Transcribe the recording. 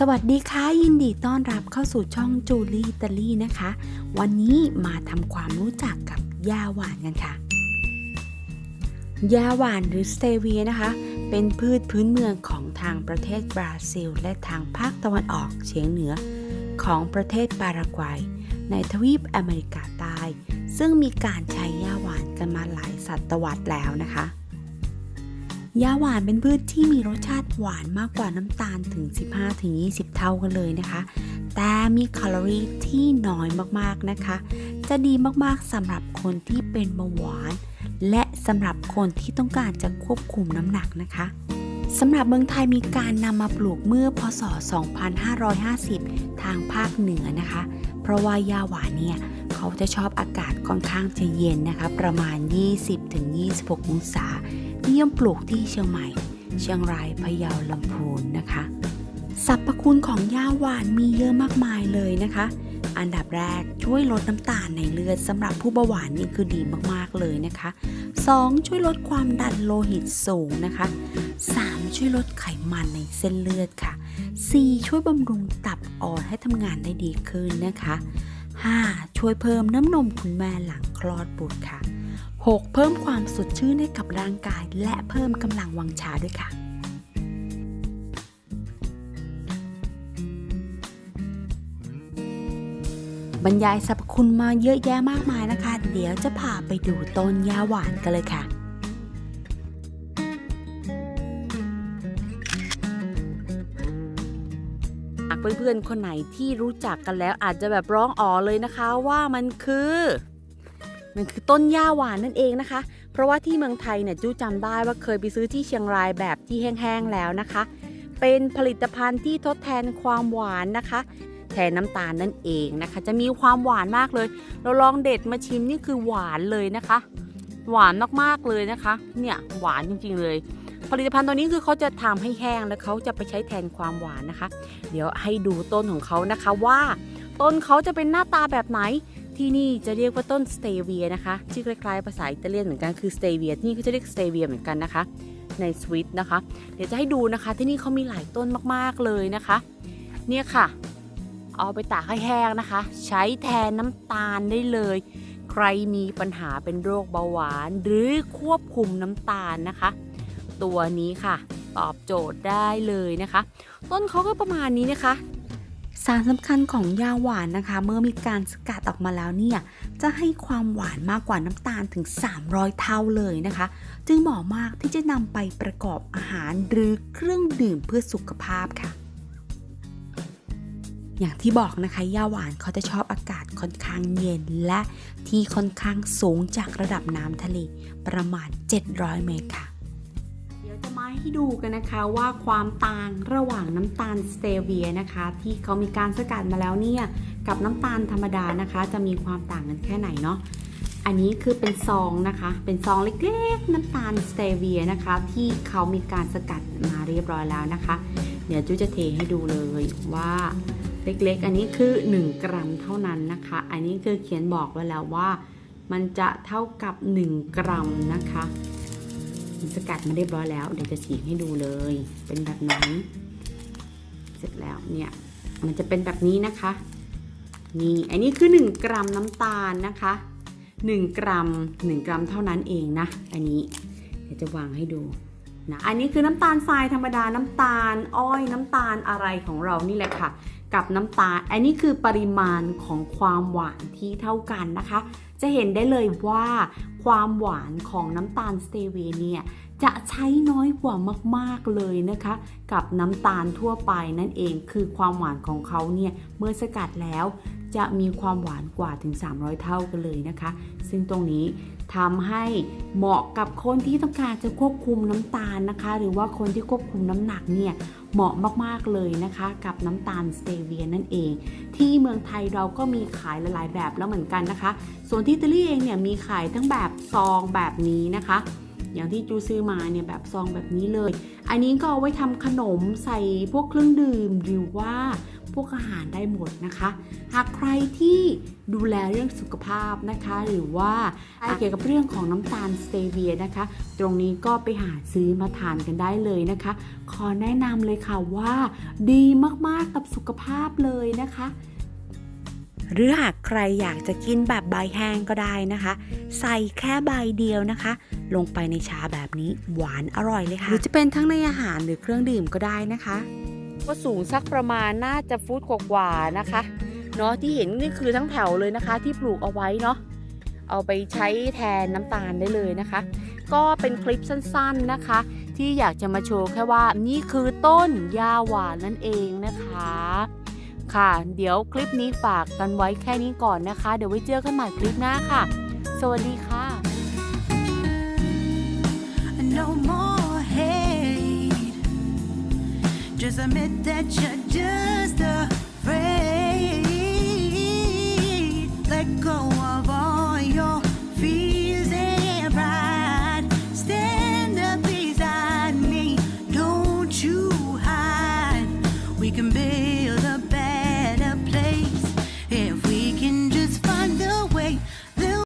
สวัสดีค่ะ ยินดีต้อนรับเข้าสู่ช่องจูลี่ตาลี่นะคะ วันนี้มาทำความรู้จักกับยาหวานกันค่ะ ยาหวานหรือสเตเวียนะคะ เป็นพืชพื้นเมืองของทางประเทศบราซิล และทางภาคตะวันออกเฉียงเหนือ ของประเทศปารากวัย ในทวีปอเมริกาใต้ ซึ่งมีการใช้ยาหวานกันมาหลายศตวรรษแล้วนะคะ ยาหวานเป็นพืชที่มีรสชาติหวานมากกว่าน้ำตาลถึง 15-20 เท่ากันเลยนะคะ แต่มีแคลอรี่ที่น้อยมากๆนะคะ จะดีมากๆสำหรับคนที่เป็นเบาหวาน และสำหรับคนที่ต้องการจะควบคุมน้ำหนักนะคะสำหรับเมืองไทยมีการนำมาปลูกเมื่อพศ 2550 ทางภาคเหนือนะคะ เพราะว่ายาหวานเนี่ยเขาจะชอบอากาศค่อนข้างจะเย็นนะคะ ประมาณ 20-26 องศา นิยมปลูกที่เชียงใหม่ เชียงรายพะเยาลำพูนนะคะสรรพคุณของย่าหวานมีเยอะมากมายเลยนะคะ อันดับแรกช่วยลดน้ำตาลในเลือดสำหรับผู้เบาหวานนี่คือดีมากๆเลยนะคะ 2. ช่วยลดความดันโลหิตสูงนะคะ 3. ช่วยลดไขมันในเส้นเลือดค่ะ 4. ช่วยบำรุงตับอ่อนให้ทำงานได้ดีขึ้นนะคะ 5. ช่วยเพิ่มน้ำนมคุณแม่หลังคลอดบุตรค่ะ 6. เพิ่มความสดชื่นให้กับร่างกาย และเพิ่มกำลังวังชาด้วยค่ะ บรรยายสรรพคุณมาเยอะแยะมากมายนะคะ เดี๋ยวจะพาไปดูต้นยาหวานกันเลยค่ะหากเพื่อนๆคนไหนที่รู้จักกันแล้วอาจจะแบบร้องอ๋อเลยนะคะว่ามันคือ มันคือต้นหญ้าหวานนั่นเองนะคะ เพราะว่าที่เมืองไทยเนี่ยจู้จำได้ว่าเคยไปซื้อที่เชียงรายแบบที่แห้งๆแล้วนะคะ เป็นผลิตภัณฑ์ที่ทดแทนความหวานนะคะแทนน้ำตาลนั่นเองนะคะ จะมีความหวานมากเลย เราลองเด็ดมาชิมนี่คือหวานเลยนะคะ หวานมากๆเลยนะคะ เนี่ยหวานจริงๆเลย ผลิตภัณฑ์ตัวนี้คือเขาจะทำให้แห้งแล้วเขาจะไปใช้แทนความหวานนะคะ เดี๋ยวให้ดูต้นของเขานะคะว่า ต้นเขาจะเป็นหน้าตาแบบไหน ที่นี่จะเรียกว่าต้นสเตเวียนะคะ ชื่อคล้ายๆภาษาอิตาเลียนเหมือนกันคือสเตเวียที่นี่ก็จะเรียกสเตเวียเหมือนกันนะคะ ในสวิตนะคะ เดี๋ยวจะให้ดูนะคะที่นี่เขามีหลายต้นมากๆเลยนะคะ เนี่ยค่ะ เอาไปตากให้แห้งนะคะ ใช้แทนน้ำตาลได้เลย ใครมีปัญหาเป็นโรคเบาหวาน หรือควบคุมน้ำตาลนะคะ ตัวนี้ค่ะ ตอบโจทย์ได้เลยนะคะ ต้นเขาก็ประมาณนี้นะคะ สารสำคัญของยาหวานนะคะ เมื่อมีการสกัดออกมาแล้วเนี่ยจะให้ความหวานมากกว่าน้ำตาลถึง 300 เท่าเลยนะคะ จึงเหมาะมากที่จะนำไปประกอบอาหารหรือเครื่องดื่มเพื่อสุขภาพค่ะ อย่างที่บอกนะคะยาหวานเขาจะชอบอากาศค่อนข้างเย็นและที่ค่อนข้างสูงจากระดับน้ำทะเลประมาณ 700 เมตรค่ะ เดี๋ยวจะมาให้ดูกันนะคะว่าความต่างระหว่างน้ำตาลสเตเวียนะคะ ที่เขามีการสกัดมาแล้วเนี่ยกับน้ำตาลธรรมดานะคะ จะมีความต่างกันแค่ไหนเนาะอันนี้คือเป็นซองนะคะ เป็นซองเล็กๆ น้ำตาลสเตเวียนะคะ ที่เขามีการสกัดมาเรียบร้อยแล้วนะคะ เดี๋ยวจูจะเทให้ดูเลยว่าเล็กๆ อันนี้คือ 1 กรัมเท่านั้นนะคะ อันนี้คือเขียนบอกไว้แล้วว่า มันจะเท่ากับ 1 กรัมนะคะ สกัดมาเรียบร้อยแล้ว เดี๋ยวจะฉีกให้ดูเลย เป็นแบบนี้เสร็จแล้วเนี่ยมันจะเป็นแบบนี้นะคะ นี่อันนี้คือ 1 กรัมน้ำตาลนะคะ 1 กรัม 1 กรัมเท่านั้นเองนะ อันนี้ เดี๋ยวจะวางให้ดู นะอันนี้คือน้ำตาลทรายธรรมดาน้ำตาลอ้อยน้ำตาลอะไรของเรานี่แหละค่ะ กับน้ำตาล อันนี้คือปริมาณของความหวานที่เท่ากันนะคะ จะเห็นได้เลยว่าความหวานของน้ำตาลสเตเวีเนี่ยจะใช้น้อยกว่ามาก ๆ เลยนะคะ กับน้ำตาลทั่วไปนั่นเองคือความหวานของเขาเนี่ยเมื่อสกัดแล้วจะมีความหวานกว่าถึง 300 เท่ากันเลยนะคะ ซึ่งตรงนี้ทำให้เหมาะกับคนที่ต้องการจะควบคุมน้ำตาลนะคะ หรือว่าคนที่ควบคุมน้ำหนักเนี่ยเหมาะมากๆเลยนะคะ กับน้ำตาลสเตเวียนั่นเอง ที่เมืองไทยเราก็มีขายหลายๆแบบแล้วเหมือนกันนะคะ ส่วนที่อิตาลีเองเนี่ยมีขายทั้งแบบซองแบบนี้นะคะ อย่างที่จูซื้อมาเนี่ยแบบซองแบบนี้เลย อันนี้ก็เอาไว้ทำขนมใส่พวกเครื่องดื่มหรือว่าพวกอาหารได้หมดนะคะ หากใครที่ดูแลเรื่องสุขภาพนะคะ หรือว่าเกี่ยวกับเรื่องของน้ำตาลสเตเวียนะคะ ตรงนี้ก็ไปหาซื้อมาทานกันได้เลยนะคะ ขอแนะนำเลยค่ะว่า ดีมากๆกับสุขภาพเลยนะคะ หรือหากใครอยากจะกินแบบใบแห้งก็ได้นะคะ ใส่แค่ใบเดียวนะคะ ลงไปในชาแบบนี้หวานอร่อยเลยค่ะ หรือจะเป็นทั้งในอาหารหรือเครื่องดื่มก็ได้นะคะ ก็สูงสักประมาณน่าจะฟุตกว่าๆนะคะเนาะที่เห็นนี่คือทั้งแถวเลยนะคะ ที่ปลูกเอาไว้เนาะเอาไปใช้แทนน้ำตาลได้เลยนะคะ ก็เป็นคลิปสั้นๆนะคะ ที่อยากจะมาโชว์แค่ว่านี่คือต้นยาหวานนั่นเองนะคะ ค่ะ เดี๋ยวคลิปนี้ฝากกันไว้แค่นี้ก่อนนะคะ เดี๋ยวไว้เจอกันใหม่คลิปหน้าค่ะ สวัสดีค่ะ no more hate. Just admit that you're just a